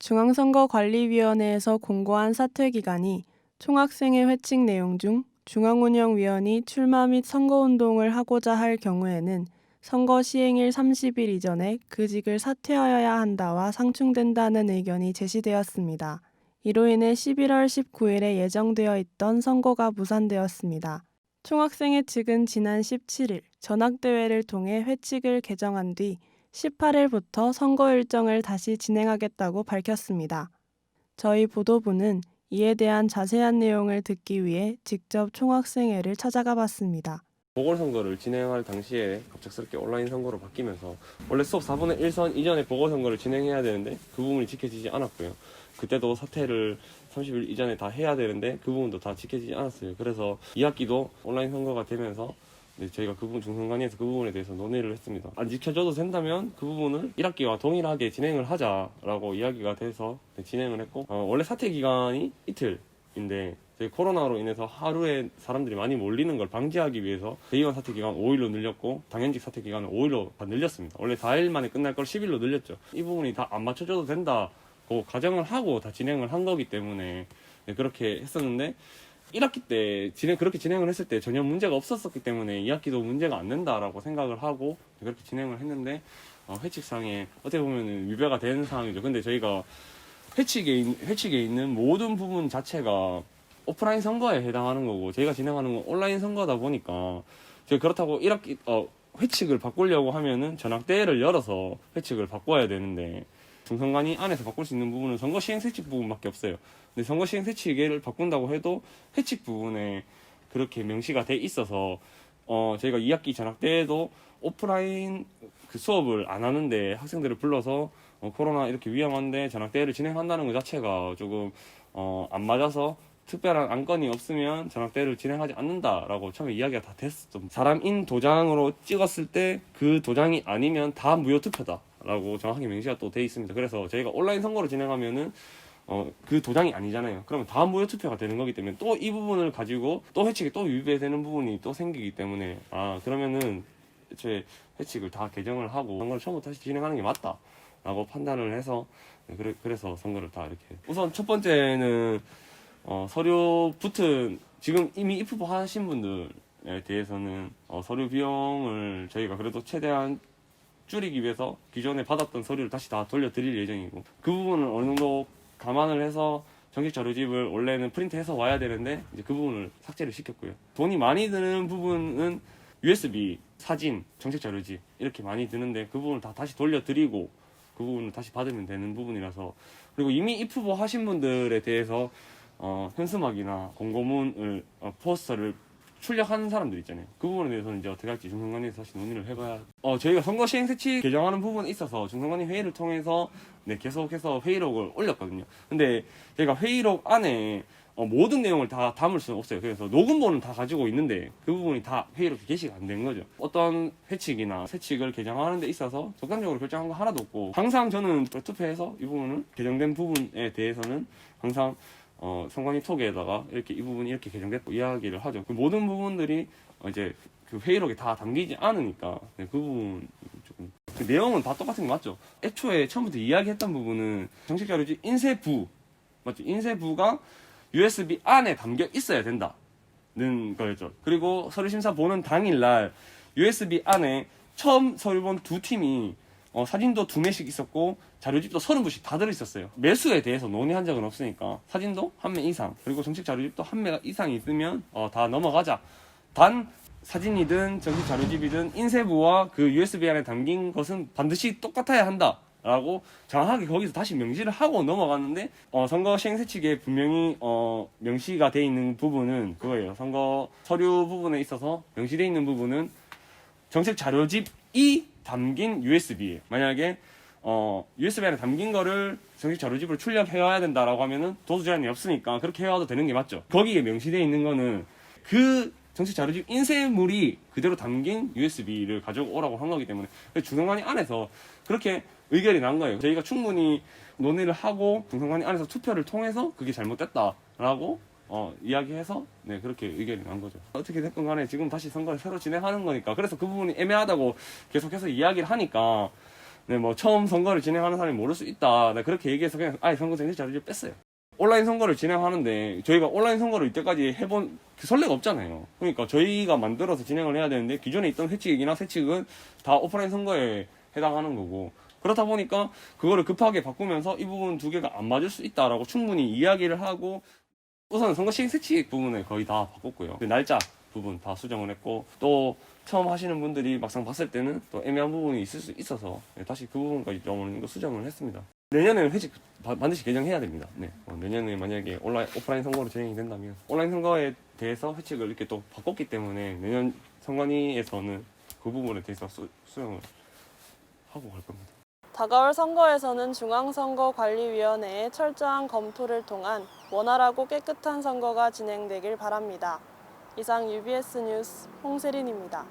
중앙선거관리위원회에서 공고한 사퇴 기간이 총학생회 회칙 내용 중 중앙운영위원이 출마 및 선거운동을 하고자 할 경우에는 선거 시행일 30일 이전에 그 직을 사퇴하여야 한다와 상충된다는 의견이 제시되었습니다. 이로 인해 11월 19일에 예정되어 있던 선거가 무산되었습니다. 총학생회 측은 지난 17일 전학대회를 통해 회칙을 개정한 뒤 18일부터 선거 일정을 다시 진행하겠다고 밝혔습니다. 저희 보도부는 이에 대한 자세한 내용을 듣기 위해 직접 총학생회를 찾아가 봤습니다. 보궐선거를 진행할 당시에 갑작스럽게 온라인 선거로 바뀌면서 원래 수업 4분의 1선 이전에 보궐선거를 진행해야 되는데 그 부분이 지켜지지 않았고요. 그때도 사퇴를 30일 이전에 다 해야 되는데 그 부분도 다 지켜지지 않았어요. 그래서 2학기도 온라인 선거가 되면서 네, 저희가 그 부분 중선관위에서 그 부분에 대해서 논의를 했습니다. 안 지켜줘도 된다면 그 부분을 1학기와 동일하게 진행을 하자라고 이야기가 돼서 네, 진행을 했고 어, 원래 사퇴 기간이 이틀인데 저희 코로나로 인해서 하루에 사람들이 많이 몰리는 걸 방지하기 위해서 대의원 사퇴 기간 5일로 늘렸고 당연직 사퇴 기간을 5일로 다 늘렸습니다. 원래 4일 만에 끝날 걸 10일로 늘렸죠. 이 부분이 다 안 맞춰줘도 된다고 가정을 하고 다 진행을 한 거기 때문에 네, 그렇게 했었는데 1학기 때 진행 그렇게 진행을 했을 때 전혀 문제가 없었었기 때문에 2학기도 문제가 안 된다라고 생각을 하고 그렇게 진행을 했는데 어, 회칙상에 어떻게 보면 위배가 되는 상황이죠. 근데 저희가 회칙에 있- 회칙에 있는 모든 부분 자체가 오프라인 선거에 해당하는 거고 저희가 진행하는 건 온라인 선거다 보니까 저희 그렇다고 1학기 어, 회칙을 바꾸려고 하면은 전학 대회를 열어서 회칙을 바꿔야 되는데 중선관위 안에서 바꿀 수 있는 부분은 선거 시행 세칙 부분밖에 없어요. 근데 선거 시행 세칙을 바꾼다고 해도 회칙 부분에 그렇게 명시가 돼 있어서 어 저희가 2학기 전학 때에도 오프라인 그 수업을 안 하는데 학생들을 불러서 어, 코로나 이렇게 위험한데 전학 대회를 진행한다는 것 자체가 조금 어, 안 맞아서 특별한 안건이 없으면 전학 대회를 진행하지 않는다라고 처음에 이야기가 다 됐었죠. 사람인 도장으로 찍었을 때 그 도장이 아니면 다 무효 투표다 라고 정확하게 명시가 또 돼 있습니다. 그래서 저희가 온라인 선거를 진행하면은 어, 그 도장이 아니잖아요. 그러면 다 무효 투표가 되는 거기 때문에 또 이 부분을 가지고 또 회칙이 또 위배되는 부분이 또 생기기 때문에 아 그러면은 애초에 회칙을 다 개정을 하고 선거를 처음부터 다시 진행하는 게 맞다 라고 판단을 해서 네, 그래, 그래서 선거를 다 이렇게 우선 첫 번째는 어, 서류 붙은 지금 이미 입후보 하신 분들에 대해서는 어, 서류 비용을 저희가 그래도 최대한 줄이기 위해서 기존에 받았던 서류를 다시 다 돌려드릴 예정이고 그 부분을 어느 정도 감안을 해서 정식 자료집을 원래는 프린트해서 와야 되는데 이제 그 부분을 삭제를 시켰고요. 돈이 많이 드는 부분은 USB, 사진, 정식 자료집 이렇게 많이 드는데 그 부분을 다 다시 돌려드리고 그 부분을 다시 받으면 되는 부분이라서 그리고 이미 입후보 하신 분들에 대해서 어, 현수막이나 공고문을 어, 포스터를 출력하는 사람들 있잖아요. 그 부분에 대해서는 이제 어떻게 할지 중선관위에서 다시 논의를 해봐야. 어 저희가 선거 시행 세칙 개정하는 부분에 있어서 중선관위 회의를 통해서 네 계속해서 회의록을 올렸거든요. 근데 저희가 회의록 안에 어, 모든 내용을 다 담을 수는 없어요. 그래서 녹음본은 다 가지고 있는데 그 부분이 다 회의록에 게시가 안 된 거죠. 어떤 회칙이나 세칙을 개정하는 데 있어서 적당적으로 결정한 거 하나도 없고 항상 저는 투표해서 이 부분을 개정된 부분에 대해서는 항상 어, 선관위 톡에다가 이렇게 이 부분이 이렇게 개정됐고 이야기를 하죠. 그 모든 부분들이 어, 이제 그 회의록에 다 담기지 않으니까 네, 그 부분 조금 그 내용은 다 똑같은 거 맞죠? 애초에 처음부터 이야기했던 부분은 정식 자료지 인쇄부 맞죠? 인쇄부가 USB 안에 담겨 있어야 된다는 거였죠. 그리고 서류 심사 보는 당일날 USB 안에 처음 서류 본 두 팀이 어, 사진도 두 매씩 있었고 자료집도 서른 부씩 다 들어있었어요. 매수에 대해서 논의한 적은 없으니까 사진도 한 매 이상 그리고 정식 자료집도 한 매 이상 있으면 어, 다 넘어가자. 단 사진이든 정식 자료집이든 인쇄부와 그 USB 안에 담긴 것은 반드시 똑같아야 한다. 라고 정확하게 거기서 다시 명시를 하고 넘어갔는데 어, 선거 시행세칙에 분명히 어, 명시가 돼 있는 부분은 그거예요. 선거 서류 부분에 있어서 명시돼 있는 부분은 정책 자료집이 담긴 USB예요. 만약에 어, USB 안에 담긴 거를 정식 자료집으로 출력해 와야 된다라고 하면은 도수 제한이 없으니까 그렇게 해와도 되는 게 맞죠. 거기에 명시되어 있는 거는 그 정식 자료집 인쇄물이 그대로 담긴 USB를 가져오라고 한 거기 때문에 중성관이 안에서 그렇게 의결이 난 거예요. 저희가 충분히 논의를 하고 중성관이 안에서 투표를 통해서 그게 잘못됐다라고 어, 이야기해서 네 그렇게 의견이 난 거죠. 어떻게 됐건 간에 지금 다시 선거를 새로 진행하는 거니까 그래서 그 부분이 애매하다고 계속해서 이야기를 하니까 네, 뭐 처음 선거를 진행하는 사람이 모를 수 있다. 나 그렇게 얘기해서 그냥 아예 선거생 자료를 뺐어요. 온라인 선거를 진행하는데 저희가 온라인 선거를 이때까지 해본 그 선례가 없잖아요. 그러니까 저희가 만들어서 진행을 해야 되는데 기존에 있던 세칙이나 세칙은 다 오프라인 선거에 해당하는 거고 그렇다 보니까 그거를 급하게 바꾸면서 이 부분 두 개가 안 맞을 수 있다라고 충분히 이야기를 하고 우선 선거 시행 세칙 부분을 거의 다 바꿨고요. 그 날짜 부분 다 수정을 했고 또 처음 하시는 분들이 막상 봤을 때는 또 애매한 부분이 있을 수 있어서 네, 다시 그 부분까지 좀 어느 정도 수정을 했습니다. 내년에는 바- 반드시 개정해야 됩니다. 네. 어, 내년에 만약에 온라인 오프라인 선거로 진행이 된다면 온라인 선거에 대해서 회칙을 이렇게 또 바꿨기 때문에 내년 선관위에서는 그 부분에 대해서 수, 수정을 하고 갈 겁니다. 다가올 선거에서는 중앙선거관리위원회의 철저한 검토를 통한 원활하고 깨끗한 선거가 진행되길 바랍니다. 이상 UBS 뉴스 홍세린입니다.